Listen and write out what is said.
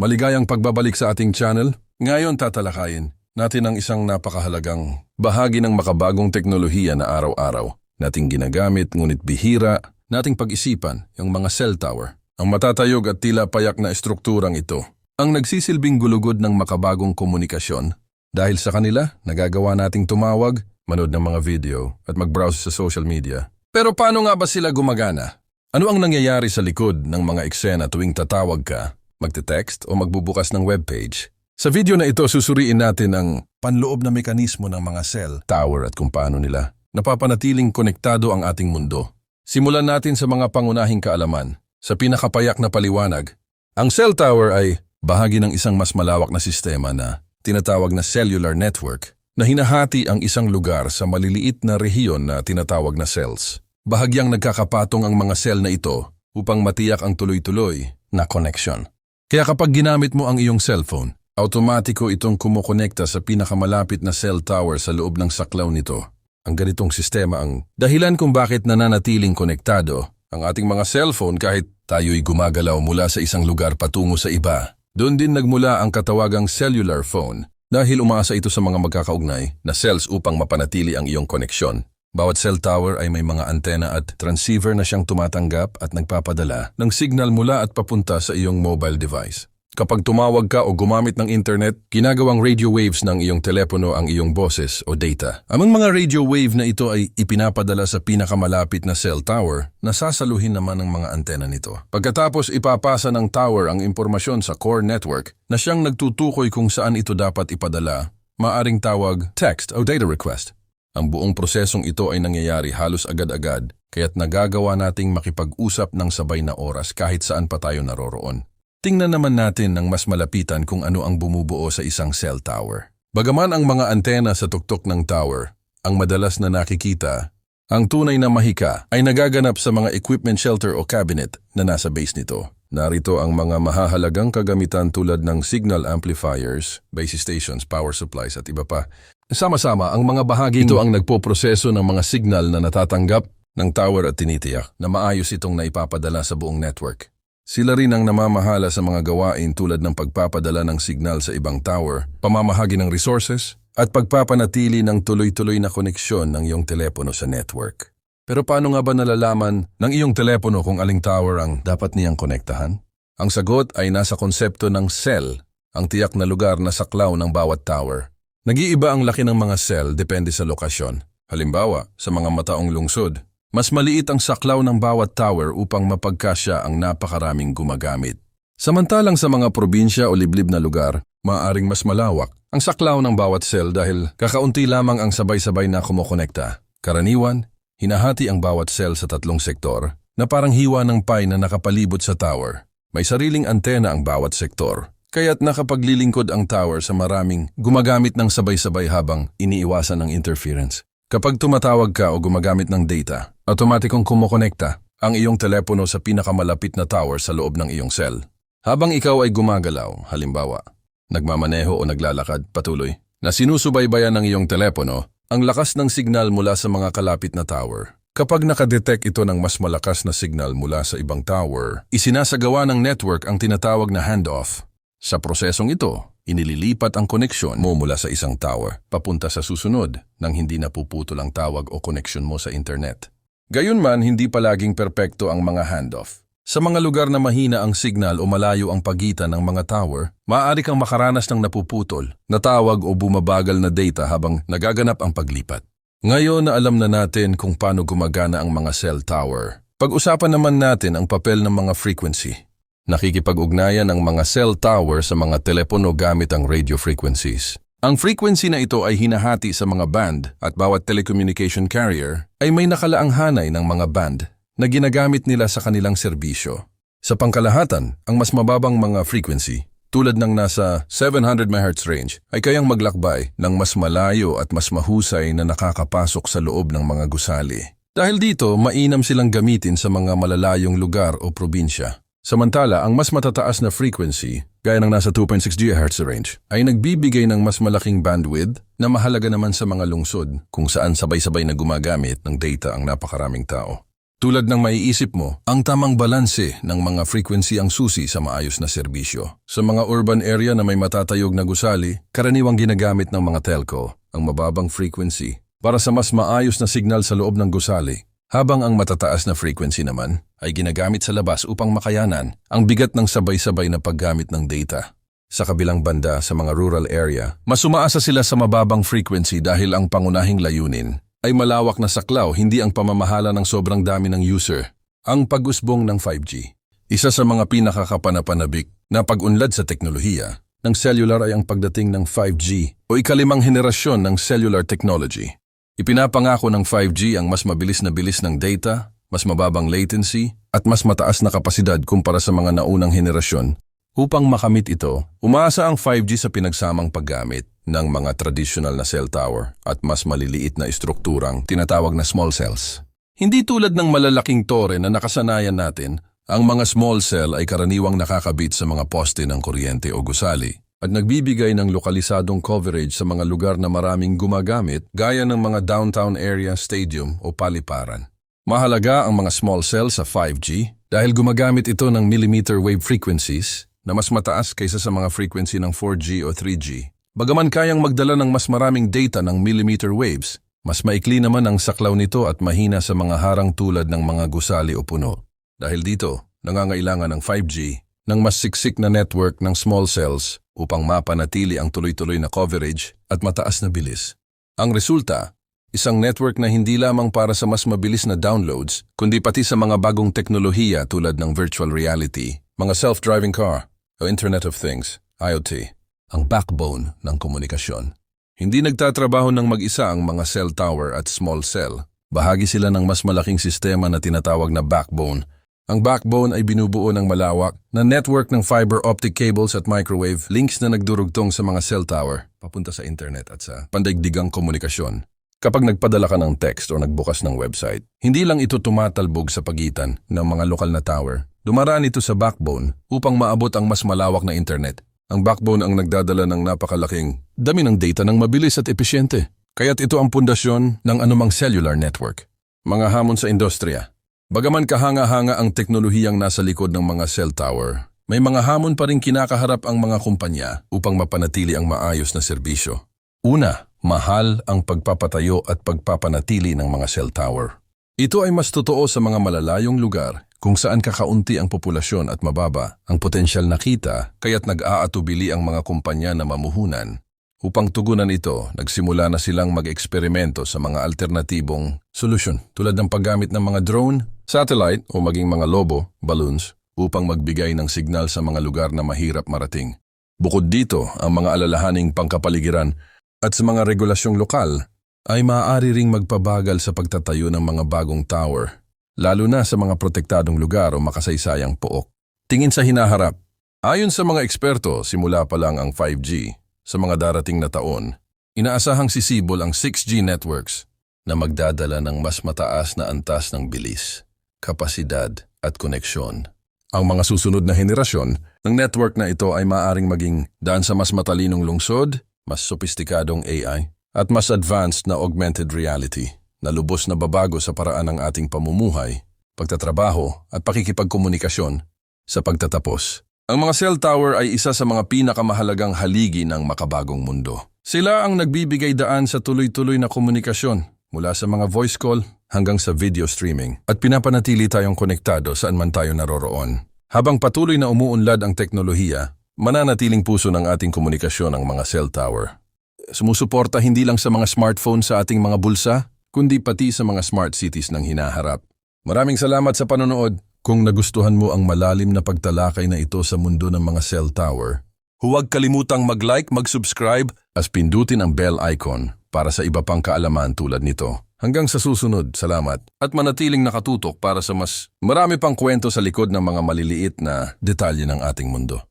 Maligayang pagbabalik sa ating channel. Ngayon tatalakayin natin ang isang napakahalagang bahagi ng makabagong teknolohiya na araw-araw nating ginagamit ngunit bihira nating pag-isipan yung mga cell tower. Ang matatayog at tila payak na estrukturang ito ang nagsisilbing gulugod ng makabagong komunikasyon. Dahil sa kanila, nagagawa nating tumawag, manood ng mga video at mag-browse sa social media. Pero paano nga ba sila gumagana? Ano ang nangyayari sa likod ng mga eksena tuwing tatawag ka, magte-text o magbubukas ng webpage? Sa video na ito, susuriin natin ang panloob na mekanismo ng mga cell, tower at kung paano nila napapanatiling konektado ang ating mundo. Simulan natin sa mga pangunahing kaalaman. Sa pinakapayak na paliwanag, ang cell tower ay bahagi ng isang mas malawak na sistema na tinatawag na cellular network na hinahati ang isang lugar sa maliliit na rehiyon na tinatawag na cells. Bahagyang nagkakapatong ang mga cell na ito upang matiyak ang tuloy-tuloy na connection. Kaya kapag ginamit mo ang iyong cellphone, automatiko itong kumukonekta sa pinakamalapit na cell tower sa loob ng saklaw nito. Ang ganitong sistema ang dahilan kung bakit nananatiling konektado ang ating mga cellphone kahit tayo'y gumagalaw mula sa isang lugar patungo sa iba. Doon din nagmula ang katawagang cellular phone dahil umaasa ito sa mga magkakaugnay na cells upang mapanatili ang iyong koneksyon. Bawat cell tower ay may mga antena at transceiver na siyang tumatanggap at nagpapadala ng signal mula at papunta sa iyong mobile device. Kapag tumawag ka o gumamit ng internet, ginagawang radio waves ng iyong telepono ang iyong boses o data. Ang mga radio wave na ito ay ipinapadala sa pinakamalapit na cell tower na sasaluhin naman ng mga antena nito. Pagkatapos ipapasa ng tower ang impormasyon sa core network na siyang nagtutukoy kung saan ito dapat ipadala, maaring tawag text o data request. Ang buong prosesong ito ay nangyayari halos agad-agad kaya't nagagawa nating makipag-usap ng sabay na oras kahit saan pa tayo naroroon. Tingnan naman natin ng mas malapitan kung ano ang bumubuo sa isang cell tower. Bagaman ang mga antena sa tuktok ng tower, ang madalas na nakikita, ang tunay na mahika ay nagaganap sa mga equipment shelter o cabinet na nasa base nito. Narito ang mga mahahalagang kagamitan tulad ng signal amplifiers, base stations, power supplies at iba pa. Sama-sama, ang mga bahaging ito ang nagpoproseso ng mga signal na natatanggap ng tower at tinitiyak na maayos itong naipapadala sa buong network. Sila rin ang namamahala sa mga gawain tulad ng pagpapadala ng signal sa ibang tower, pamamahagi ng resources, at pagpapanatili ng tuloy-tuloy na koneksyon ng iyong telepono sa network. Pero paano nga ba nalalaman ng iyong telepono kung aling tower ang dapat niyang konektahan? Ang sagot ay nasa konsepto ng cell, ang tiyak na lugar na saklaw ng bawat tower. Nag-iiba ang laki ng mga cell depende sa lokasyon. Halimbawa, sa mga mataong lungsod, mas maliit ang saklaw ng bawat tower upang mapagkasya ang napakaraming gumagamit. Samantalang sa mga probinsya o liblib na lugar, maaaring mas malawak ang saklaw ng bawat cell dahil kakaunti lamang ang sabay-sabay na kumukonekta. Karaniwan, hinahati ang bawat cell sa tatlong sektor na parang hiwa ng pie na nakapalibot sa tower. May sariling antena ang bawat sektor, kaya't nakapaglilingkod ang tower sa maraming gumagamit ng sabay-sabay habang iniiwasan ng interference. Kapag tumatawag ka o gumagamit ng data, automatikong kumukonekta ang iyong telepono sa pinakamalapit na tower sa loob ng iyong cell. Habang ikaw ay gumagalaw, halimbawa, nagmamaneho o naglalakad patuloy, na sinusubaybayan ng iyong telepono ang lakas ng signal mula sa mga kalapit na tower. Kapag nakadetect ito ng mas malakas na signal mula sa ibang tower, isinasagawa ng network ang tinatawag na handoff. Sa prosesong ito, inililipat ang koneksyon mo mula sa isang tower papunta sa susunod nang hindi napuputol ang tawag o koneksyon mo sa internet. Gayunman, hindi palaging perpekto ang mga handoff. Sa mga lugar na mahina ang signal o malayo ang pagitan ng mga tower, maaari kang makaranas ng napuputol, natawag o bumabagal na data habang nagaganap ang paglipat. Ngayon na alam na natin kung paano gumagana ang mga cell tower, pag-usapan naman natin ang papel ng mga frequency. Nakikipag-ugnayan ang mga cell tower sa mga telepono gamit ang radio frequencies. Ang frequency na ito ay hinahati sa mga band at bawat telecommunication carrier ay may nakalaang hanay ng mga band na ginagamit nila sa kanilang serbisyo. Sa pangkalahatan, ang mas mababang mga frequency tulad ng nasa 700 MHz range ay kayang maglakbay ng mas malayo at mas mahusay na nakakapasok sa loob ng mga gusali. Dahil dito, mainam silang gamitin sa mga malalayong lugar o probinsya. Samantala, ang mas matataas na frequency, gaya ng nasa 2.6 GHz range, ay nagbibigay ng mas malaking bandwidth na mahalaga naman sa mga lungsod kung saan sabay-sabay na gumagamit ng data ang napakaraming tao. Tulad ng maiisip mo, ang tamang balanse ng mga frequency ang susi sa maayos na serbisyo. Sa mga urban area na may matatayog na gusali, karaniwang ginagamit ng mga telco ang mababang frequency para sa mas maayos na signal sa loob ng gusali, habang ang matataas na frequency naman ay ginagamit sa labas upang makayanan ang bigat ng sabay-sabay na paggamit ng data. Sa kabilang banda sa mga rural area, mas umaasa sila sa mababang frequency dahil ang pangunahing layunin ay malawak na saklaw hindi ang pamamahala ng sobrang dami ng user. Ang pag-usbong ng 5G. Isa sa mga pinakakapanapanabik na pag-unlad sa teknolohiya ng cellular ay ang pagdating ng 5G o ikalimang henerasyon ng cellular technology. Ipinapangako ng 5G ang mas mabilis na bilis ng data, mas mababang latency, at mas mataas na kapasidad kumpara sa mga naunang henerasyon. Upang makamit ito, umaasa ang 5G sa pinagsamang paggamit ng mga traditional na cell tower at mas maliliit na istrukturang tinatawag na small cells. Hindi tulad ng malalaking tore na nakasanayan natin, ang mga small cell ay karaniwang nakakabit sa mga poste ng kuryente o gusali at nagbibigay ng lokalisadong coverage sa mga lugar na maraming gumagamit gaya ng mga downtown area stadium o paliparan. Mahalaga ang mga small cell sa 5G dahil gumagamit ito ng millimeter wave frequencies na mas mataas kaysa sa mga frequency ng 4G o 3G. Bagaman kayang magdala ng mas maraming data ng millimeter waves, mas maikli naman ang saklaw nito at mahina sa mga harang tulad ng mga gusali o puno. Dahil dito, nangangailangan ng 5G ng mas siksik na network ng small cells upang mapanatili ang tuloy-tuloy na coverage at mataas na bilis. Ang resulta, isang network na hindi lamang para sa mas mabilis na downloads, kundi pati sa mga bagong teknolohiya tulad ng virtual reality, mga self-driving car, o Internet of Things, IoT ang backbone ng komunikasyon. Hindi nagtatrabaho ng mag-isa ang mga cell tower at small cell. Bahagi sila ng mas malaking sistema na tinatawag na backbone. Ang backbone ay binubuo ng malawak na network ng fiber optic cables at microwave links na nagdurugtong sa mga cell tower papunta sa internet at sa pandaigdigang komunikasyon. Kapag nagpadala ka ng text o nagbukas ng website, hindi lang ito tumatalbog sa pagitan ng mga lokal na tower. Dumaraan ito sa backbone upang maabot ang mas malawak na internet ang backbone ang nagdadala ng napakalaking dami ng data ng mabilis at epesyente. Kaya't ito ang pundasyon ng anumang cellular network. Mga hamon sa industriya. Bagaman kahanga-hanga ang teknolohiyang nasa likod ng mga cell tower, may mga hamon pa rin kinakaharap ang mga kumpanya upang mapanatili ang maayos na serbisyo. Una, mahal ang pagpapatayo at pagpapanatili ng mga cell tower. Ito ay mas totoo sa mga malalayong lugar kung saan kakaunti ang populasyon at mababa ang potensyal na kita kaya't nag-aatubili ang mga kumpanya na mamuhunan. Upang tugunan ito, nagsimula na silang mag-eksperimento sa mga alternatibong solusyon tulad ng paggamit ng mga drone, satellite o maging mga lobo, balloons, upang magbigay ng signal sa mga lugar na mahirap marating. Bukod dito, ang mga alalahaning pangkapaligiran at sa mga regulasyong lokal ay maaari ring magpabagal sa pagtatayo ng mga bagong tower lalo na sa mga protektadong lugar o makasaysayang pook. Tingin sa hinaharap. Ayon sa mga eksperto, simula pa lang ang 5G sa mga darating na taon, inaasahang sisibol ang 6G networks na magdadala ng mas mataas na antas ng bilis, kapasidad at koneksyon. Ang mga susunod na henerasyon ng network na ito ay maaaring maging daan sa mas matalinong lungsod, mas sopistikadong AI, at mas advanced na augmented reality na lubos na babago sa paraan ng ating pamumuhay, pagtatrabaho at pakikipagkomunikasyon sa pagtatapos. Ang mga cell tower ay isa sa mga pinakamahalagang haligi ng makabagong mundo. Sila ang nagbibigay daan sa tuloy-tuloy na komunikasyon mula sa mga voice call hanggang sa video streaming at pinapanatili tayong konektado saan man tayo naroroon. Habang patuloy na umuunlad ang teknolohiya, mananatiling puso ng ating komunikasyon ang mga cell tower. Sumusuporta hindi lang sa mga smartphone sa ating mga bulsa, kundi pati sa mga smart cities ng hinaharap. Maraming salamat sa panonood. Kung nagustuhan mo ang malalim na pagtalakay na ito sa mundo ng mga cell tower, huwag kalimutang mag-like, mag-subscribe, at pindutin ang bell icon para sa iba pang kaalaman tulad nito. Hanggang sa susunod, salamat at manatiling nakatutok para sa mas marami pang kwento sa likod ng mga maliliit na detalye ng ating mundo.